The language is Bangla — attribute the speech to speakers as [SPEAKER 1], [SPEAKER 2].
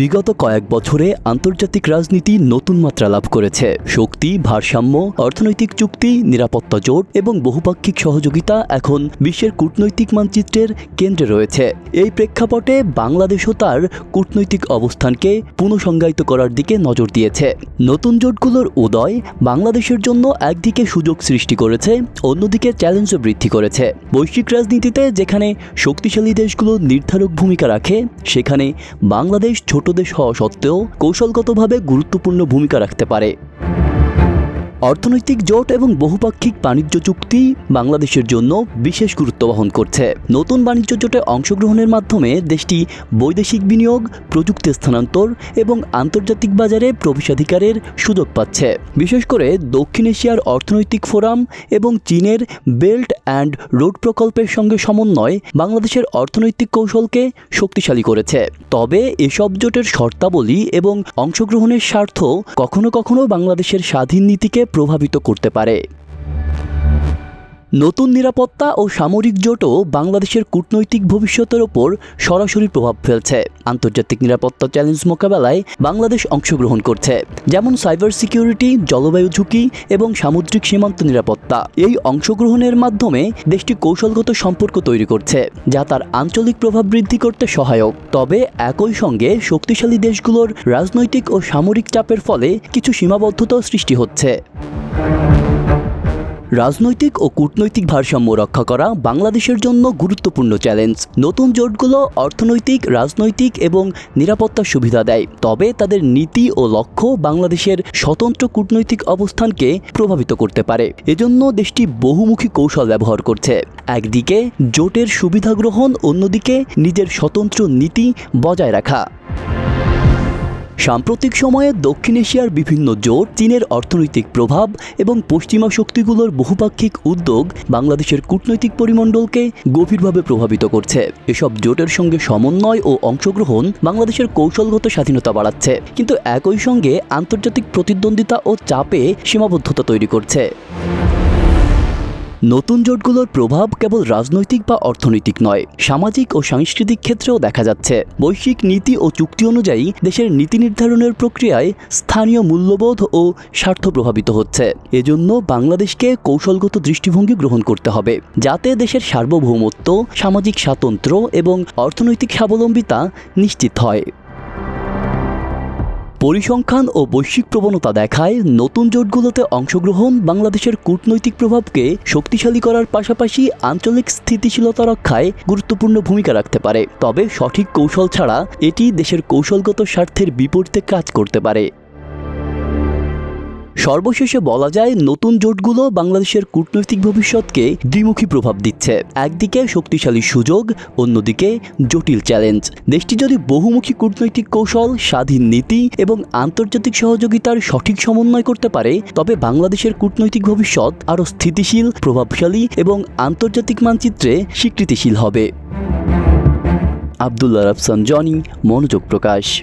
[SPEAKER 1] বিগত কয়েক বছরে আন্তর্জাতিক রাজনীতি নতুন মাত্রা লাভ করেছে। শক্তি, ভারসাম্য, অর্থনৈতিক চুক্তি, নিরাপত্তা জোট এবং বহুপাক্ষিক সহযোগিতা এখন বিশ্বের কূটনৈতিক মানচিত্রের কেন্দ্রে রয়েছে। এই প্রেক্ষাপটে বাংলাদেশও তার কূটনৈতিক অবস্থানকে পুনঃসংজ্ঞায়িত করার দিকে নজর দিয়েছে। নতুন জোটগুলোর উদয় বাংলাদেশের জন্য একদিকে সুযোগ সৃষ্টি করেছে, অন্যদিকে চ্যালেঞ্জও বৃদ্ধি করেছে। বৈশ্বিক রাজনীতিতে যেখানে শক্তিশালী দেশগুলো নির্ধারক ভূমিকা রাখে, সেখানে বাংলাদেশ ছোট দেশ হওয়া সত্ত্বেও কৌশলগতভাবে গুরুত্বপূর্ণ ভূমিকা রাখতে পারে। অর্থনৈতিক জোট এবং বহুপাক্ষিক বাণিজ্য চুক্তি বাংলাদেশের জন্য বিশেষ গুরুত্ব বহন করছে। নতুন বাণিজ্য জোটে অংশগ্রহণের মাধ্যমে দেশটি বৈদেশিক বিনিয়োগ, প্রযুক্তি স্থানান্তর এবং আন্তর্জাতিক বাজারে প্রবেশাধিকারের সুযোগ পাচ্ছে। বিশেষ করে দক্ষিণ এশিয়ার অর্থনৈতিক ফোরাম এবং চীনের বেল্ট অ্যান্ড রোড প্রকল্পের সঙ্গে সমন্বয় বাংলাদেশের অর্থনৈতিক কৌশলকে শক্তিশালী করেছে। তবে এসব জোটের শর্তাবলী এবং অংশগ্রহণের স্বার্থ কখনো কখনো বাংলাদেশের স্বাধীন নীতিকে প্রভাবিত করতে পারে। নতুন নিরাপত্তা ও সামরিক জোটও বাংলাদেশের কূটনৈতিক ভবিষ্যতের ওপর সরাসরি প্রভাব ফেলছে। আন্তর্জাতিক নিরাপত্তা চ্যালেঞ্জ মোকাবেলায় বাংলাদেশ অংশগ্রহণ করছে, যেমন সাইবার সিকিউরিটি, জলবায়ু ঝুঁকি এবং সামুদ্রিক সীমান্ত নিরাপত্তা। এই অংশগ্রহণের মাধ্যমে দেশটি কৌশলগত সম্পর্ক তৈরি করছে, যা তার আঞ্চলিক প্রভাব বৃদ্ধি করতে সহায়ক। তবে একই সঙ্গে শক্তিশালী দেশগুলোর রাজনৈতিক ও সামরিক চাপের ফলে কিছু সীমাবদ্ধতাও সৃষ্টি হচ্ছে। রাজনৈতিক ও কূটনৈতিক ভারসাম্য রক্ষা করা বাংলাদেশের জন্য গুরুত্বপূর্ণ চ্যালেঞ্জ নতুন জোটগুলো অর্থনৈতিক, রাজনৈতিক এবং নিরাপত্তার সুবিধা দেয়। তবে তাদের নীতি ও লক্ষ্য বাংলাদেশের স্বতন্ত্র কূটনৈতিক অবস্থানকে প্রভাবিত করতে পারে। এজন্য দেশটি বহুমুখী কৌশল ব্যবহার করছে। একদিকে জোটের সুবিধা গ্রহণ, অন্যদিকে নিজের স্বতন্ত্র নীতি বজায় রাখা। সাম্প্রতিক সময়ে দক্ষিণ এশিয়ার বিভিন্ন জোট, চীনের অর্থনৈতিক প্রভাব এবং পশ্চিমা শক্তিগুলোর বহুপাক্ষিক উদ্যোগ বাংলাদেশের কূটনৈতিক পরিমণ্ডলকে গভীরভাবে প্রভাবিত করছে। এসব জোটের সঙ্গে সমন্বয় ও অংশগ্রহণ বাংলাদেশের কৌশলগত স্বাধীনতা বাড়াচ্ছে, কিন্তু একই সঙ্গে আন্তর্জাতিক প্রতিদ্বন্দ্বিতা ও চাপে সীমাবদ্ধতা তৈরি করছে। নতুন জোটগুলোর প্রভাব কেবল রাজনৈতিক বা অর্থনৈতিক নয়, সামাজিক ও সাংস্কৃতিক ক্ষেত্রেও দেখা যাচ্ছে। বৈশ্বিক নীতি ও চুক্তি অনুযায়ী দেশের নীতি নির্ধারণের প্রক্রিয়ায় স্থানীয় মূল্যবোধ ও স্বার্থ প্রভাবিত হচ্ছে। এজন্য বাংলাদেশকে কৌশলগত দৃষ্টিভঙ্গি গ্রহণ করতে হবে, যাতে দেশের সার্বভৌমত্ব, সামাজিক স্বাতন্ত্র্য এবং অর্থনৈতিক স্বাবলম্বিতা নিশ্চিত হয়। পরিসংখ্যান ও বৈশ্বিক প্রবণতা দেখায় নতুন জোটগুলোতে অংশগ্রহণ বাংলাদেশের কূটনৈতিক প্রভাবকে শক্তিশালী করার পাশাপাশি আঞ্চলিক স্থিতিশীলতা রক্ষায় গুরুত্বপূর্ণ ভূমিকা রাখতে পারে। তবে সঠিক কৌশল ছাড়া এটি দেশের কৌশলগত স্বার্থের বিপরীতে কাজ করতে পারে। সর্বশেষে বলা যায় নতুন জোটগুলো বাংলাদেশের কূটনৈতিক ভবিষ্যৎকে দ্বিমুখী প্রভাব দিচ্ছে। একদিকে শক্তিশালী সুযোগ, অন্যদিকে জটিল চ্যালেঞ্জ। দেশটি যদি বহুমুখী কূটনৈতিক কৌশল, স্বাধীন নীতি এবং আন্তর্জাতিক সহযোগিতার সঠিক সমন্বয় করতে পারে, তবে বাংলাদেশের কূটনৈতিক ভবিষ্যৎ আরও স্থিতিশীল, প্রভাবশালী এবং আন্তর্জাতিক মানচিত্রে স্বীকৃতিশীল হবে। আবদুল্লাহ রাফসান, জনি, মনোযোগ প্রকাশ।